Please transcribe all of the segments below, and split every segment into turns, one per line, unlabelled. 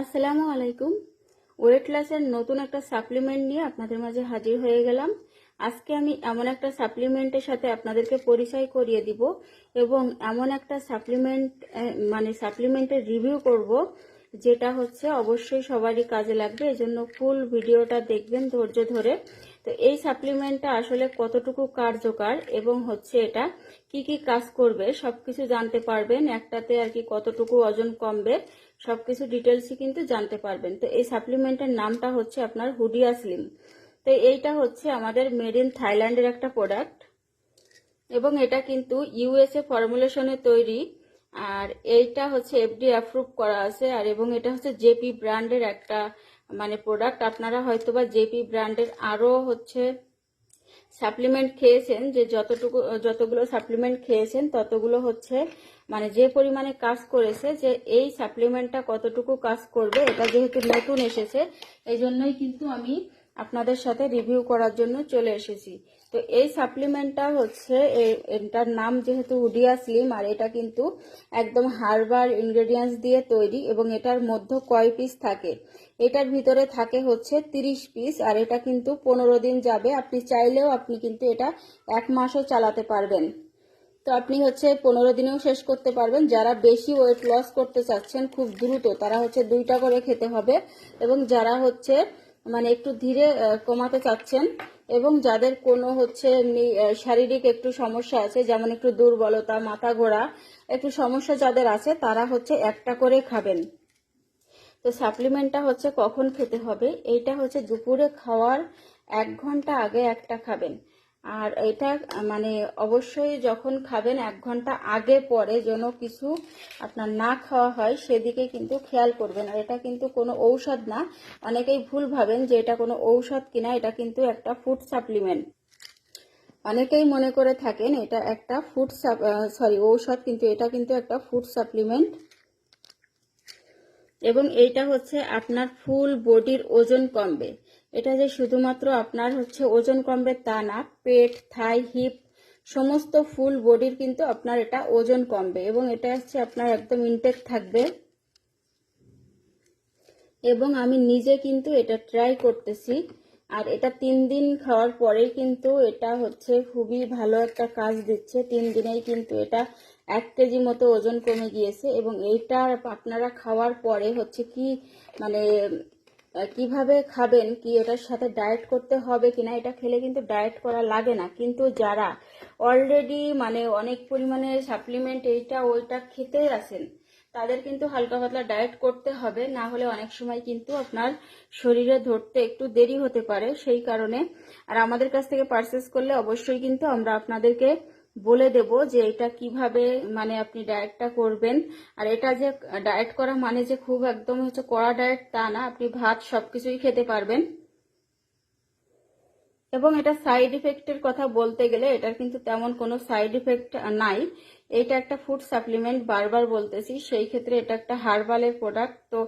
আসসালামু আলাইকুম। ওয়েট লসের নতুন একটা সাপ্লিমেন্ট নিয়ে আপনাদের মাঝে হাজির হয়ে গেলাম। আজকে আমি এমন একটা সাপ্লিমেন্টের সাথে আপনাদেরকে পরিচয় করিয়ে দিব এবং এমন একটা সাপ্লিমেন্ট মানে সাপ্লিমেন্টের রিভিউ করব, যেটা হচ্ছে অবশ্যই সবারই কাজে লাগবে। এজন্য ফুল ভিডিওটা দেখবেন ধৈর্য ধরে। তো এই সাপ্লিমেন্টটা আসলে কতটুকু কার্যকর এবং হচ্ছে এটা কি কি কাজ করবে সবকিছু জানতে পারবেন। একটাতে আর কি কতটুকু ওজন কমবে সবকিছু ডিটেলসই কিন্তু জানতে পারবেন। তো এই সাপ্লিমেন্টের নামটা হচ্ছে আপনার হুডিয়া স্লিম তো এইটা হচ্ছে আমাদের মেড ইন থাইল্যান্ডের একটা প্রোডাক্ট এবং এটা কিন্তু ইউএসএ ফর্মুলেশনে তৈরি। আর এইটা হচ্ছে এফডি অ্যাপ্রুভ করা আছে। আর এবং এটা হচ্ছে জেপি ব্র্যান্ডের একটা মানে প্রোডাক্ট আপনারা হয়তো বা জেপি ব্র্যান্ডের আরও হচ্ছে সাপ্লিমেন্ট খেয়েছেন, যে যতটুকু, যতগুলো সাপ্লিমেন্ট খেয়েছেন, ততগুলো হচ্ছে মানে যে পরিমাণে কাজ করেছে, যে এই সাপ্লিমেন্টটা কতটুকু কাজ করবে, এটা যেহেতু নতুন এসেছে, এই জন্যই কিন্তু আমি আপনাদের সাথে রিভিউ করার জন্য চলে এসেছি। তো এই সাপ্লিমেন্টটা হচ্ছে এটার নাম যেহেতু উডিয়া স্লিম আর এটা কিন্তু একদম হার্বাল ইনগ্রেডিয়েন্টস দিয়ে তৈরি এবং এটার মধ্যে কয় পিস থাকে? এটার ভিতরে থাকে হচ্ছে তিরিশ পিস আর এটা কিন্তু পনেরো দিন যাবে। আপনি চাইলেও আপনি কিন্তু এটা এক মাসও চালাতে পারবেন। তো আপনি হচ্ছে পনেরো দিনেও শেষ করতে পারবেন। যারা বেশি ওয়েট লস করতে চাচ্ছেন, খুব দ্রুত, তারা হচ্ছে দুইটা করে খেতে হবে। এবং যারা হচ্ছে মানে একটু ধীরে কমাতে চাচ্ছেন এবং যাদের কোনো হচ্ছে শারীরিক একটু সমস্যা আছে, যেমন একটু দুর্বলতা, মাথা ঘোরা, একটু সমস্যা যাদের আছে, তারা হচ্ছে একটা করে খাবেন। তো সাপ্লিমেন্টটা হচ্ছে কখন খেতে হবে, এইটা হচ্ছে দুপুরে খাওয়ার এক ঘণ্টা আগে একটা খাবেন। আর এটা মানে অবশ্যই যখন খাবেন এক ঘণ্টা আগে পরে যেন কিছু আপনার না খাওয়া হয়, সেদিকে কিন্তু খেয়াল করবেন। আর এটা কিন্তু কোনো ঔষধ না। অনেকেই ভুল ভাবেন যে এটা কোনো ঔষধ কিনা, এটা কিন্তু একটা ফুড সাপ্লিমেন্ট অনেকেই মনে করে থাকেন এটা একটা ফুড সরি ঔষধ, কিন্তু এটা কিন্তু একটা ফুড সাপ্লিমেন্ট এবং এইটা হচ্ছে আপনার ফুল বডির ওজন কমবে। এটা যে শুধুমাত্র আপনার হচ্ছে ওজন কমবে তা না, পেট, থাই, হিপ, সমস্ত ফুল বডির কিন্তু আপনার এটা ওজন কমবে এবং এটা হচ্ছে আপনার একদম ইনটেক থাকবে। এবং আমি নিজে কিন্তু এটা ট্রাই করতেছি। আর এটা তিন দিন খাওয়ার পরেই কিন্তু এটা হচ্ছে খুবই ভালো একটা কাজ দিচ্ছে। তিন দিনেই কিন্তু এটা এক কেজি মতো ওজন কমে গিয়েছে এবং এইটা আপনারা খাওয়ার পরে হচ্ছে কি মানে কীভাবে খাবেন, কি এটার সাথে ডায়েট করতে হবে কিনা, এটা খেলে কিন্তু ডায়েট করা লাগে না। কিন্তু যারা অলরেডি মানে অনেক পরিমাণে সাপ্লিমেন্ট এইটা, ওইটা খেতে আছেন, তাদের কিন্তু হালকা পাতলা ডায়েট করতে হবে। না হলে অনেক সময় কিন্তু আপনার শরীরে ধরতে একটু দেরি হতে পারে, সেই কারণে। আর আমাদের কাছ থেকে পারচেস করলে অবশ্যই কিন্তু আমরা আপনাদেরকে বলে দেব যে এটা কীভাবে মানে আপনি ডায়েটটা করবেন। আর এটা যে ডায়েট করা মানে যে খুব একদম হচ্ছে কড়া ডায়েট তা না, আপনি ভাত সবকিছুই খেতে পারবেন। এবং এটা সাইড ইফেক্টের কথা বলতে গেলে এটার কিন্তু তেমন কোনো সাইড ইফেক্ট নাই। এটা একটা ফুড সাপ্লিমেন্ট বারবার বলতেছি, সেই ক্ষেত্রে এটা একটা হার্বালের প্রোডাক্ট তো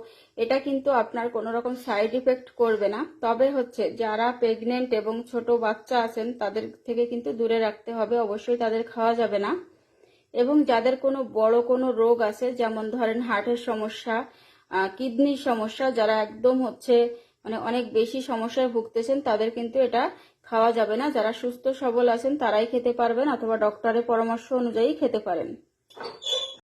এটা কিন্তু আপনার কোনো রকম সাইড ইফেক্ট করবে না। তবে হচ্ছে, যারা প্রেগনেন্ট এবং ছোট বাচ্চা আছেন, তাদের থেকে কিন্তু দূরে রাখতে হবে, অবশ্যই তাদের খাওয়া যাবে না। এবং যাদের কোনো বড় কোনো রোগ আছে, যেমন ধরেন হার্টের সমস্যা কিডনির সমস্যা, যারা একদম হচ্ছে মানে অনেক বেশি সমস্যায় ভুগতেছেন, তাদের কিন্তু এটা খাওয়া যাবে না। যারা সুস্থ সবল আছেন, তারাই খেতে পারবেন, অথবা ডক্টরের পরামর্শ অনুযায়ী খেতে পারেন।